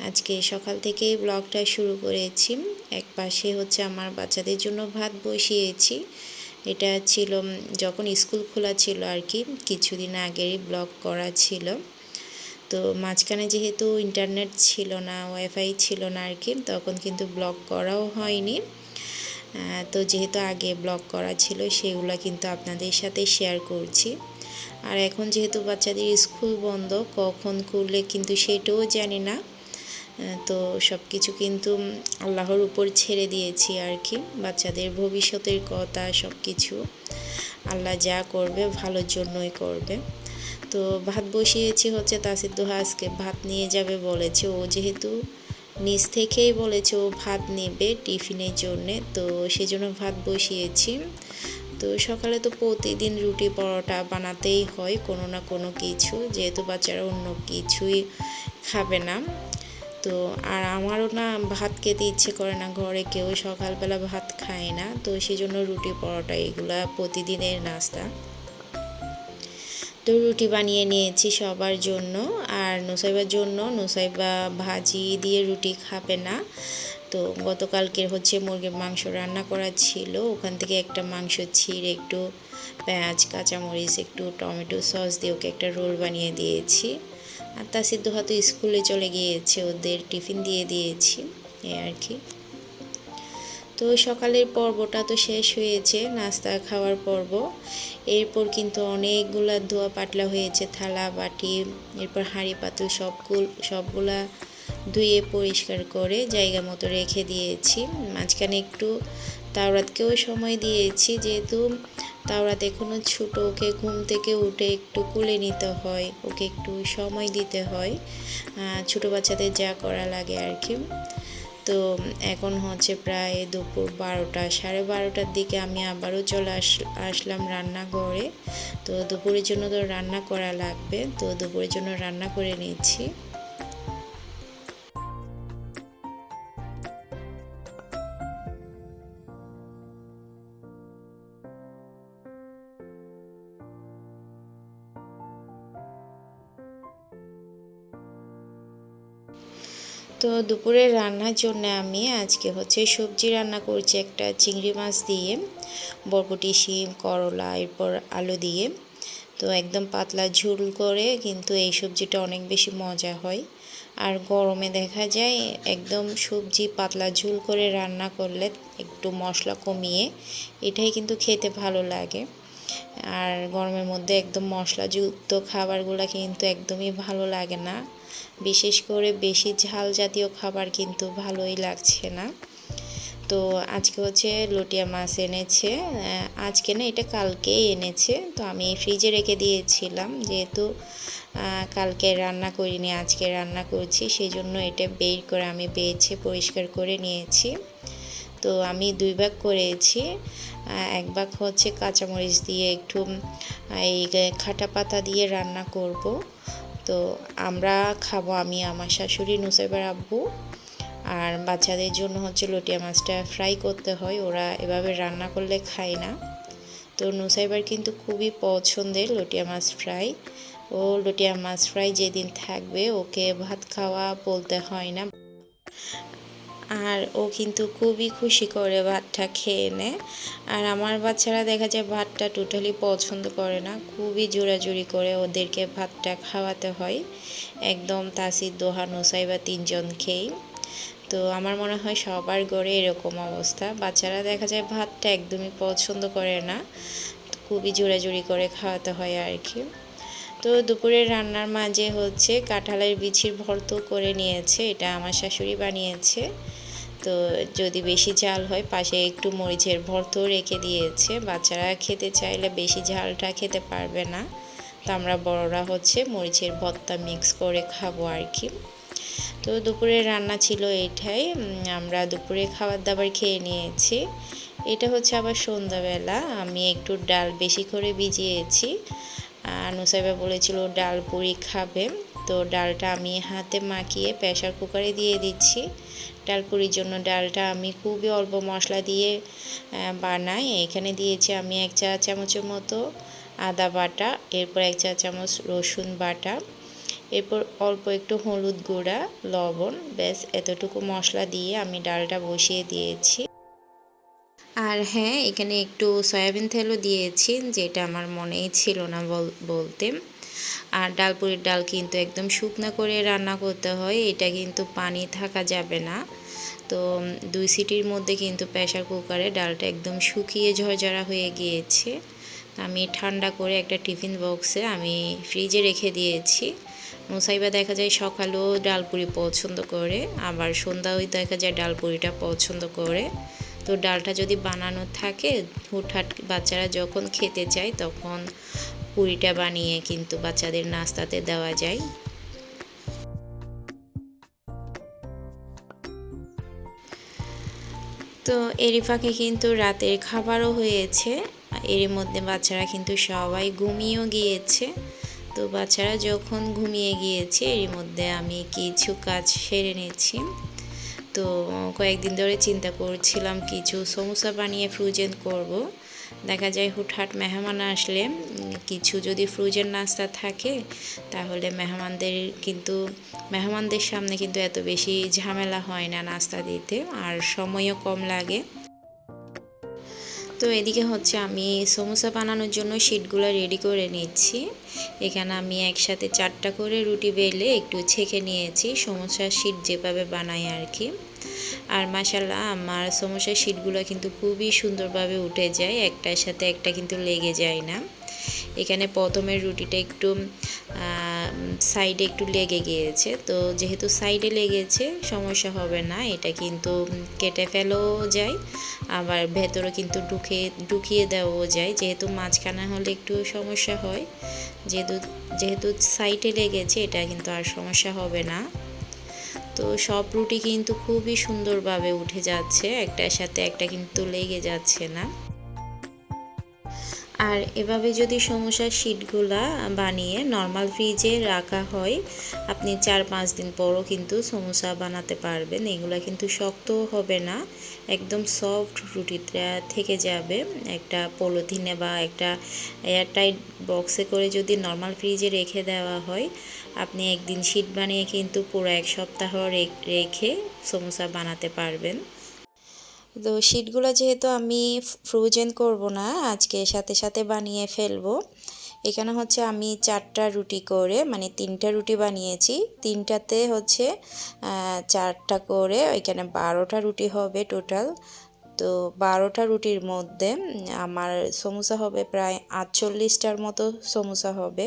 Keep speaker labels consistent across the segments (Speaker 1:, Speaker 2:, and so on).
Speaker 1: আজকে সকাল থেকেই ব্লগটা শুরু করেছি। এক পাশে হচ্ছে আমার বাচ্চাদের জন্য ভাত বসিয়েছি। এটা ছিল যখন স্কুল খোলা ছিল আর কি, কিছুদিন আগেরই ব্লগ করা ছিল। তো মাঝখানে যেহেতু ইন্টারনেট ছিল না, ওয়াইফাই ছিল না আর কি, তখন কিন্তু ব্লগ করাও হয়নি। তো যেহেতু আগে ব্লগ করা ছিল, সেগুলো কিন্তু আপনাদের সাথে শেয়ার করছি। আর এখন যেহেতু বাচ্চাদের স্কুল বন্ধ, কখন করলে কিন্তু সেটাও জানি না। তো সব কিছু কিন্তু আল্লাহর উপর ছেড়ে দিয়েছি আর কি। বাচ্চাদের ভবিষ্যতের কথা সব কিছু আল্লাহ যা করবে ভালোর জন্যই করবে। তো ভাত বসিয়েছি হচ্ছে তাসির দোহা আজকে। ভাত নিয়ে যাবে বলেছে। ও যেহেতু নিজ থেকেই বলেছে ও ভাত নেবে টিফিনের জন্যে, তো সেজন্য ভাত বসিয়েছি। তো সকালে তো প্রতিদিন রুটি পরোটা বানাতেই হয় কোনো না কোনো কিছু। যেহেতু বাচ্চারা অন্য কিছুই খাবে না। তো আর আমারও না ভাত খেতে ইচ্ছে করে না ঘরে কেউ সকালবেলা ভাত খায় না। তো সেই জন্য রুটি পরোটা এগুলো প্রতিদিনের নাস্তা। তো রুটি বানিয়ে নিয়েছি সবার জন্য। আর নুসাইবার জন্য নুসাইবা ভাজি দিয়ে রুটি খাবে না। তো গতকালকে হচ্ছে মুরগির মাংস রান্না করা ছিল। ওখান থেকে একটা মাংস ছিঁড়ে একটু পেঁয়াজ, কাঁচামরিচ, একটু টমেটো সস দিয়ে ওকে একটা রোল বানিয়ে দিয়েছি। আর তা সিদ্ধ হয়তো স্কুলে চলে গিয়েছে, ওদের টিফিন দিয়ে দিয়েছি, এই আর কি। তো সকালের পর্বটা তো শেষ হয়েছে, নাস্তা খাওয়ার পর্ব। এরপর কিন্তু অনেকগুলা ধোয়া পাতলা হয়েছে, থালা, বাটি, এরপর হাঁড়ি, পাতিল সবগুল, সবগুলা ধুয়ে পরিষ্কার করে জায়গা মতো রেখে দিয়েছি। মাঝখানে একটু তাওরাতকেও সময় দিয়েছি, যেহেতু তাওরাত এখনও ছোটো ওকে ঘুম থেকে উঠে একটু কুলে নিতে হয়, ওকে একটু সময় দিতে হয়। ছোটো বাচ্চাদের যা করা লাগে আর কি। তো এখন হচ্ছে প্রায় দুপুর বারোটা, সাড়ে বারোটার দিকে আমি আবারও চলে আস, আসলাম রান্নাঘরে। তো দুপুরের জন্য তো রান্না করা লাগবে, তো দুপুরের জন্য রান্না করে নিচ্ছি। তো দুপুরে রান্নার জন্য আমি আজকে হচ্ছে সবজি রান্না করছি একটা চিংড়ি মাছ দিয়ে, বরবটি, শিম, করলা, এরপর আলু দিয়ে। তো একদম পাতলা ঝুল করে কিন্তু এই সবজিটা অনেক বেশি মজা হয়। আর গরমে দেখা যায় একদম সবজি পাতলা ঝুল করে রান্না করলে একটু মশলা কমিয়ে এটাই কিন্তু খেতে ভালো লাগে। আর গরমের মধ্যে একদম মশলাযুক্ত খাবারগুলো কিন্তু একদমই ভালো লাগে না। বিশেষ করে বেশি ঝাল জাতীয় খাবার কিন্তু ভালোই লাগছে না। তো আজকে হচ্ছে লটিয়া মাছ এনেছে। আজকে না এটা কালকেই এনেছে। তো আমি ফ্রিজে রেখে দিয়েছিলাম। যেহেতু কালকে রান্না করিনি, আজকে রান্না করছি সেই জন্য এটা বের করে আমি বেছে পরিষ্কার করে নিয়েছি। তো আমি দুই ভাগ করেছি। এক ভাগ হচ্ছে কাঁচামরিচ দিয়ে একটু এই খাটা পাতা দিয়ে রান্না করব। তো আমরা খাব আমি, আমার শাশুড়ি নুসাইবার আব্বু। আর বাচ্চাদের জন্য হচ্ছে লটিয়া মাছটা ফ্রাই করতে হয়, ওরা এভাবে রান্না করলে খায় না। তো নুসাইবার কিন্তু খুবই পছন্দের লটিয়া মাছ ফ্রাই ও লটিয়া মাছ ফ্রাই যেদিন থাকবে, ওকে ভাত খাওয়া বলতে হয় না। আর ও কিন্তু খুবই খুশি করে ভাতটা খেয়ে নেয়। আর আমার বাচ্চারা দেখা যায় ভাতটা টোটালি পছন্দ করে না। খুবই জোরাজুরি করে ওদেরকে ভাতটা খাওয়াতে হয়। একদম তাসির দোহা নোসাই বা তিনজন খেয়েই। তো আমার মনে হয় সবার ঘরে এরকম অবস্থা। বাচ্চারা দেখা যায় ভাতটা একদমই পছন্দ করে না। খুবই জোরাজুরি করে খাওয়াতে হয় আর কি। তো দুপুরের রান্নার মাঝে হচ্ছে কাঁঠালের বিছির ভর্ত করে নিয়েছে। এটা আমার শাশুড়ি বানিয়েছে। তো যদি বেশি ঝাল হয়, পাশে একটু মরিচের ভর্ত রেখে দিয়েছে। বাচ্চারা খেতে চাইলে বেশি ঝালটা খেতে পারবে না। তো আমরা বড়রা হচ্ছে মরিচের ভর্তা মিক্স করে খাব আর কি। তো দুপুরে রান্না ছিল এটাই। আমরা দুপুরে খাবার দাবার খেয়ে নিয়েছি। এটা হচ্ছে আবার সন্ধ্যাবেলা। আমি একটু ডাল বেশি করে ভিজিয়েছি। নুসাইবা বলেছিল ডাল পুরি খাবে। তো ডালটা আমি হাতে মাখিয়ে প্রেশার কুকারে দিয়ে দিচ্ছি। ডাল পুরির জন্য ডালটা আমি খুবই অল্প মশলা দিয়ে বানাই। এখানে দিয়েছি আমি এক চা চামচের মতো আদা বাটা, এরপর এক চা চামচ রসুন বাটা, এরপর অল্প একটু হলুদ গুঁড়া, লবণ, ব্যাস, এতটুকু মশলা দিয়ে আমি ডালটা বসিয়ে দিয়েছি। আর হ্যাঁ এখানে একটু সয়াবিন তেলও দিয়েছি, যেটা আমার মনেই ছিল না বলতে। আর ডালপুরির ডাল কিন্তু একদম শুকনো করে রান্না করতে হয়, এটা কিন্তু পানি থাকা যাবে না। তো দুই সিটির মধ্যে কিন্তু প্রেশার কুকারে ডালটা একদম শুকিয়ে ঝরঝরা হয়ে গিয়েছে। আমি ঠান্ডা করে একটা টিফিন বক্সে আমি ফ্রিজে রেখে দিয়েছি। মুসাইবা দেখা যায় সকালেও ডালপুরি পছন্দ করে, আবার সন্ধ্যাও দেখা যায় ডালপুরিটা পছন্দ করে। তো ডালটা যদি বানানো থাকে, হুটহাট বাচ্চারা যখন খেতে চায় তখন পুরিটা বানিয়ে কিন্তু বাচ্চাদের নাস্তাতে দেওয়া যায়। তো এরই ফাঁকে কিন্তু রাতের খাবারও হয়েছে, এর মধ্যে বাচ্চারা কিন্তু সবাই ঘুমিয়েও গিয়েছে। তো বাচ্চারা যখন ঘুমিয়ে গিয়েছে, এর মধ্যে আমি কিছু কাজ সেরে নিচ্ছি। তো কয়েকদিন ধরে চিন্তা করছিলাম কিছু সমোসা বানিয়ে ফ্রুজেন করব। দেখা যায় হুটহাট মেহমান আসলে কিছু যদি ফ্রোজেন নাস্তা থাকে, তাহলে মেহমানদের কিন্তু, মেহমানদের সামনে কিন্তু এত বেশি ঝামেলা হয় না নাস্তা দিতে, আর সময়ও কম লাগে। তো এদিকে হচ্ছে আমি সমোসা বানানোর জন্য শিটগুলো রেডি করে নিচ্ছি। এখানে আমি একসাথে চারটা করে রুটি বেলে একটু ছেঁকে নিয়েছি, সমোসার শিট যেভাবে বানাই আর কি। আর মাসাল্লাহ আমার সমোসার শিটগুলো কিন্তু খুবই সুন্দরভাবে উঠে যায়, একটার সাথে একটা কিন্তু লেগে যায় না। এখানে প্রথমের রুটিটা একটু সাইডে একটু লেগে গিয়েছে, তো যেহেতু সাইডে লেগেছে, সমস্যা হবে না, এটা কিন্তু কেটে ফেলেও যায়, আবার ভেতরে কিন্তু ঢুকে, ঢুকিয়ে দেওয়াও যায়, যেহেতু মাঝখানে হলে একটু সমস্যা হয়, যেহেতু যেহেতু সাইডে লেগেছে, এটা কিন্তু আর সমস্যা হবে না। তো সব রুটি কিন্তু খুবই সুন্দরভাবে উঠে যাচ্ছে, একটার সাথে একটা কিন্তু লেগে যাচ্ছে না। আর এভাবে যদি সমস্যার শিটগুলা বানিয়ে নর্মাল ফ্রিজে রাখা হয়, আপনি চার পাঁচ দিন পরও কিন্তু সমোসা বানাতে পারবেন। এগুলো কিন্তু শক্তও হবে না, একদম সফট রুটিটা থেকে যাবে। একটা পলিথিনে বা একটা এয়ারটাইট বক্সে করে যদি নর্মাল ফ্রিজে রেখে দেওয়া হয় আপনি একদিন শিট বানিয়ে কিন্তু পুরো এক সপ্তাহ রেখে সমোসা বানাতে পারবেন। তো শিটগুলো যেহেতু আমি ফ্রোজেন করব না, আজকে সাথে সাথে বানিয়ে ফেলব। এখানে হচ্ছে আমি চারটা রুটি করে মানে তিনটা রুটি বানিয়েছি। তিনটাতে হচ্ছে চারটা করে, এখানে বারোটা রুটি হবে টোটাল তো বারোটা রুটির মধ্যে আমার সমোসা হবে প্রায় আটচল্লিশটার মতো সমোসা হবে।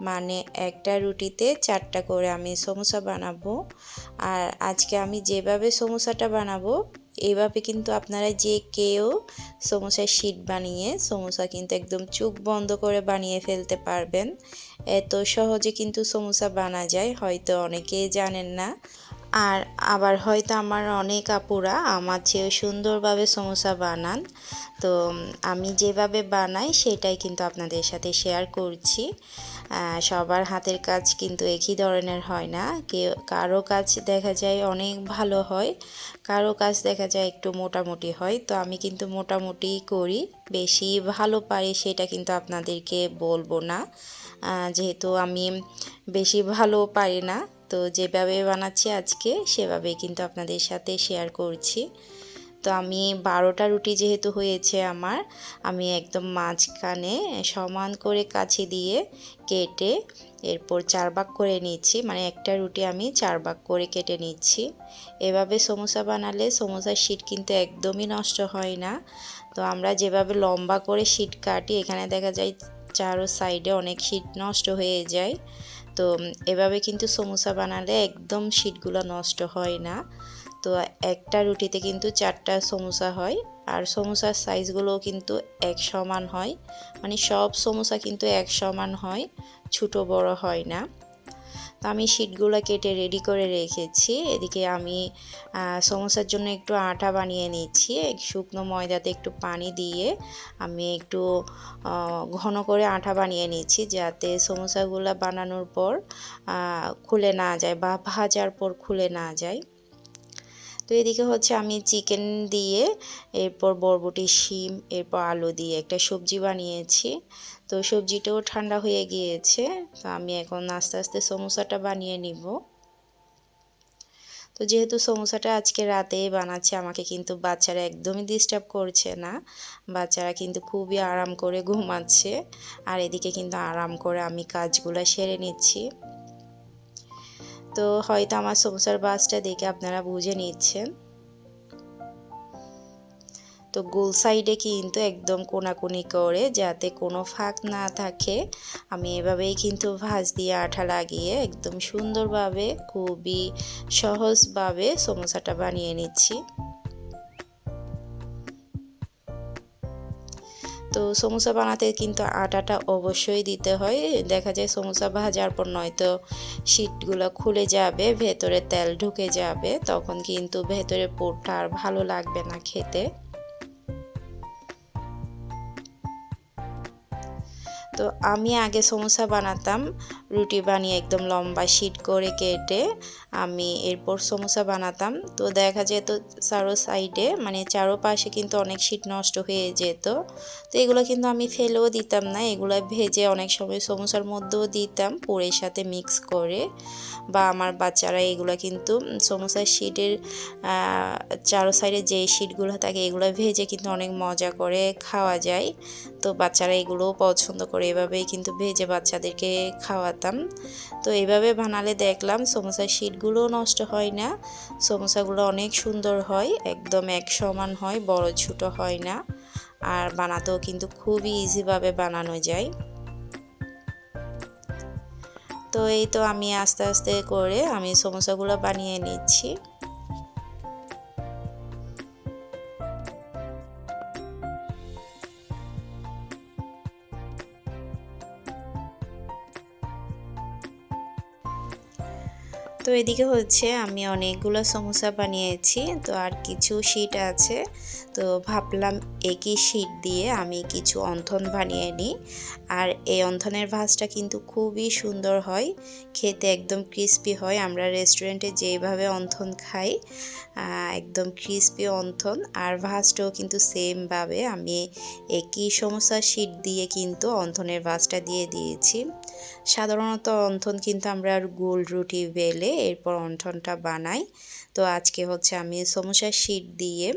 Speaker 1: মানে একটা রুটিতে চারটা করে আমি সমোসা বানাবো। আর আজকে আমি যেভাবে সমোসাটা বানাবো, এইভাবে কিন্তু আপনারা যে কেউ সমোসার শীট বানিয়ে সমোসা কিন্তু একদম চোখ বন্ধ করে বানিয়ে ফেলতে পারবেন। এত সহজে কিন্তু সমোসা বানা যায়, হয়তো অনেকেই জানেন না। আর আবার হয়তো আমার অনেক আপুরা আমার চেয়েও সুন্দরভাবে সমোসা বানান। তো আমি যেভাবে বানাই সেটাই কিন্তু আপনাদের সাথে শেয়ার করছি। সবার হাতের কাজ কিন্তু একই ধরনের হয় না। কেউ, কারও কাজ দেখা যায় অনেক ভালো হয়, কারও কাজ দেখা যায় একটু মোটামুটি হয়। তো আমি কিন্তু মোটামুটি করি, বেশি ভালো পারি সেটা কিন্তু আপনাদেরকে বলব না। যেহেতু আমি বেশি ভালো পারি না, তো যেভাবে বানাচ্ছি আজকে সেভাবে কিন্তু আপনাদের সাথে শেয়ার করছি। তো আমি বারোটা রুটি যেহেতু হয়েছে আমার, আমি একদম মাঝখানে সমান করে কাছে দিয়ে কেটে এরপর চার ভাগ করে নিচ্ছি। মানে একটা রুটি আমি চার ভাগ করে কেটে নিচ্ছি। এভাবে সমোসা বানালে সমোসার শীট কিন্তু একদমই নষ্ট হয় না। তো আমরা যেভাবে লম্বা করে শীট কাটি, এখানে দেখা যায় চারো সাইডে অনেক শীট নষ্ট হয়ে যায়। তো এভাবে কিন্তু সমোসা বানালে একদম শীটগুলো নষ্ট হয় না। তো একটা রুটিতে কিন্তু চারটা সমোসা হয় আর সমোসার সাইজগুলোও কিন্তু এক সমান হয়। মানে সব সমোসা কিন্তু এক সমান হয়, ছোটো বড় হয় না। তো আমি শিটগুলো কেটে রেডি করে রেখেছি। এদিকে আমি সমোসার জন্য একটু আটা বানিয়ে নিচ্ছি শুকনো ময়দাতে একটু পানি দিয়ে আমি একটু ঘন করে আটা বানিয়ে নিচ্ছি যাতে সমোসাগুলো বানানোর পর খুলে না যায় বা ভাজার পর খুলে না যায়। তো এদিকে হচ্ছে আমি চিকেন দিয়ে, এরপর বরবটি, শিম, এরপর আলু দিয়ে একটা সবজি বানিয়েছি। তো সবজিটাও ঠান্ডা হয়ে গিয়েছে, তো আমি এখন আস্তে আস্তে সমোসাটা বানিয়ে নিব। তো যেহেতু সমোসাটা আজকে রাতেই বানাচ্ছে, আমাকে কিন্তু বাচ্চারা একদমই ডিস্টার্ব করছে না। বাচ্চারা কিন্তু খুবই আরাম করে ঘুমাচ্ছে, আর এদিকে কিন্তু আরাম করে আমি কাজগুলো সেরে নিচ্ছি। তো হয়তো আমার সংসার বাসটা দেখে আপনারা বুঝে নিচ্ছেন। তো গোল সাইডে কিন্তু একদম কোনাকুনি করে যাতে কোনো ফাঁক না থাকে। আমি এভাবেই কিন্তু ভাঁজ দিয়ে আঠা লাগিয়ে একদম সুন্দরভাবে খুবই সহজভাবে সমোসাটা বানিয়ে নিচ্ছি। তো সমোসা বানাতে কিন্তু আটাটা অবশ্যই দিতে হয়। দেখা যায় সমোসা ভাজার পর নয়তো শীটগুলো খুলে যাবে, ভেতরে তেল ঢুকে যাবে, তখন কিন্তু ভেতরে পোরটা আর ভালো লাগবে না খেতে। তো আমি আগে সমোসা বানাতাম। রুটি বানিয়ে একদম লম্বা শিট করে কেটে আমি এরপর সমোসা বানাতাম। তো দেখা যেত চারো সাইডে মানে চারো পাশে কিন্তু অনেক শিট নষ্ট হয়ে যেত। তো এগুলো কিন্তু আমি ফেলেও দিতাম না, এগুলো ভেজে অনেক সময় সমোসার মধ্যেও দিতাম, পুরের সাথে মিক্স করে। বা আমার বাচ্চারা এগুলো কিন্তু সমোসার শিটের চারো সাইডে যে শিটগুলো থাকে এগুলো ভেজে কিন্তু অনেক মজা করে খাওয়া যায়। তো বাচ্চারা এগুলোও পছন্দ করে, এভাবেই কিন্তু ভেজে বাচ্চাদেরকে খাওয়াতাম। তো এইভাবে বানালে দেখলাম সমোসার শীটগুলোও নষ্ট হয় না। সমোসাগুলো অনেক সুন্দর হয়, একদম এক সমান হয়, বড় ছোট হয় না। আর বানাতেও কিন্তু খুবই ইজিভাবে বানানো যায়। তো এই তো আমি আস্তে আস্তে করে আমি সমোসাগুলো বানিয়ে নিচ্ছি। এদিকে হচ্ছে আমি অনেকগুলো সমোসা বানিয়েছি, তো আর কিছু শীট আছে। তো ভাবলাম একই শীট দিয়ে আমি কিছু অন্থন বানিয়ে নিই। আর এই অন্থনের ভাজটা কিন্তু খুবই সুন্দর হয়, খেতে একদম ক্রিস্পি হয়। আমরা রেস্টুরেন্টে যেভাবে অন্থন খাই একদম ক্রিস্পি অন্থন আর ভাজটাও কিন্তু সেমভাবে আমি একই সমস্যা শিট দিয়ে কিন্তু অন্থনের ভাজটা দিয়ে দিয়েছি। সাধারণত অন্থন কিন্তু আমরা গোল রুটি বেলে এরপর অন্থনটা বানাই। তো আজকে হচ্ছে আমি সমস্যা শিট দিয়ে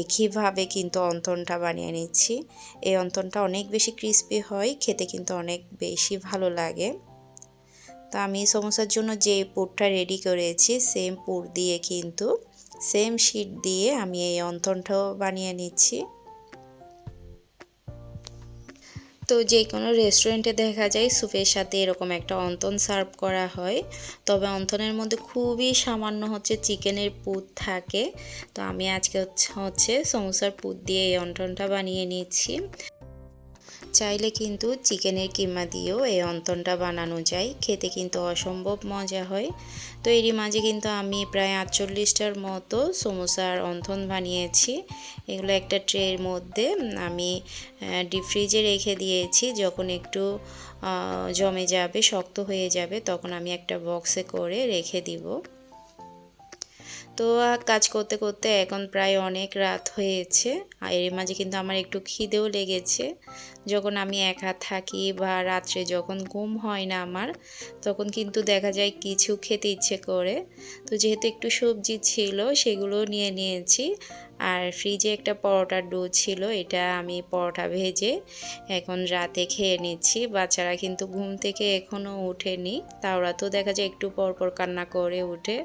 Speaker 1: একইভাবে কিন্তু অন্তনটা বানিয়ে নিচ্ছি। এই অন্তনটা অনেক বেশি ক্রিস্পি হয়, খেতে কিন্তু অনেক বেশি ভালো লাগে। তো আমি সমস্যার জন্য যে পুরটা রেডি করেছি সেম পুর দিয়ে কিন্তু সেম শিট দিয়ে আমি এই অন্তনটাও বানিয়ে নিচ্ছি। তো যে কোনো রেস্টুরেন্টে দেখা যায় স্যুপের সাথে এরকম একটা অন্তন সার্ভ করা হয়। তবে অন্তনের মধ্যে খুবই সামান্য হচ্ছে চিকেনের পুত থাকে। তো আমি আজকে হচ্ছে সমোসার পুত দিয়ে এই অন্তনটা বানিয়ে নিচ্ছি। চাইলে কিন্তু চিকেনের কিমা দিয়েও এই অন্তনটা বানানো যায়। খেতে কিন্তু অসম্ভব মজা হয়। তো এরই মাঝে কিন্তু আমি প্রায় আটচল্লিশটার মতো সমোসার অন্থন বানিয়েছি। এগুলো একটা ট্রের মধ্যে আমি ডিপ ফ্রিজে রেখে দিয়েছি। যখন একটু জমে যাবে, শক্ত হয়ে যাবে, তখন আমি একটা বক্সে করে রেখে দিব। তো কাজ করতে করতে এখন প্রায় অনেক রাত হয়েছে। আর এর মাঝে কিন্তু আমার একটু খিদেও লেগেছে। যখন আমি একা থাকি বা রাত্রে যখন ঘুম হয় না আমার, তখন কিন্তু দেখা যায় কিছু খেতে ইচ্ছে করে। তো যেহেতু একটু সবজি ছিল সেগুলো নিয়ে নিয়েছি। আর ফ্রিজে একটা পরোটার ডো ছিল, এটা আমি পরোটা ভেজে এখন রাতে খেয়ে নিচ্ছি। বাচ্চারা কিন্তু ঘুম থেকে এখনও উঠেনি তাওরা তো দেখা যায় একটু পরপর কান্না করে উঠে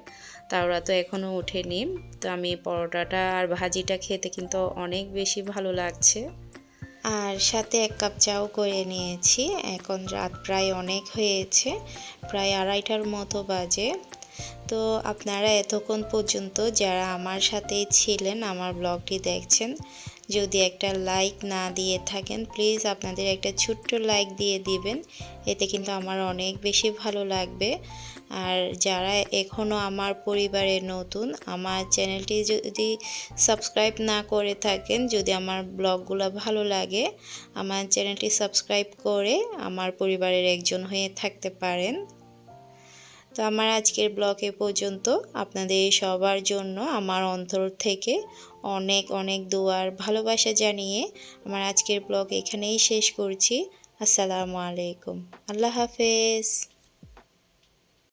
Speaker 1: তাওরা তো এখনও উঠেনি তো আমি পরোটাটা আর ভাজিটা খেতে কিন্তু অনেক বেশি ভালো লাগছে। আর সাথে এক কাপ চাও করে নিয়েছি। এখন রাত প্রায় অনেক হয়েছে, প্রায় আড়াইটার মতো বাজে। তো আপনারা এতক্ষণ পর্যন্ত যারা আমার সাথে ছিলেন, আমার ব্লগটি দেখছেন, যদি একটা লাইক না দিয়ে থাকেন, প্লিজ আপনাদের একটা ছোট্ট লাইক দিয়ে দিবেন। এতে কিন্তু আমার অনেক বেশি ভালো লাগবে। আর যারা এখনও আমার পরিবারে নতুন, আমার চ্যানেলটি যদি সাবস্ক্রাইব না করে থাকেন, যদি আমার ব্লগগুলো ভালো লাগে, আমার চ্যানেলটি সাবস্ক্রাইব করে আমার পরিবারের একজন হয়ে থাকতে পারেন। তো আমার আজকের ব্লগ এ পর্যন্ত আপনাদের সবার জন্য আমার অন্তর থেকে অনেক অনেক দোয়ার ভালোবাসা জানিয়ে আমার আজকের ব্লগ এখানেই শেষ করছি। আসসালামু আলাইকুম। আল্লাহ হাফেজ।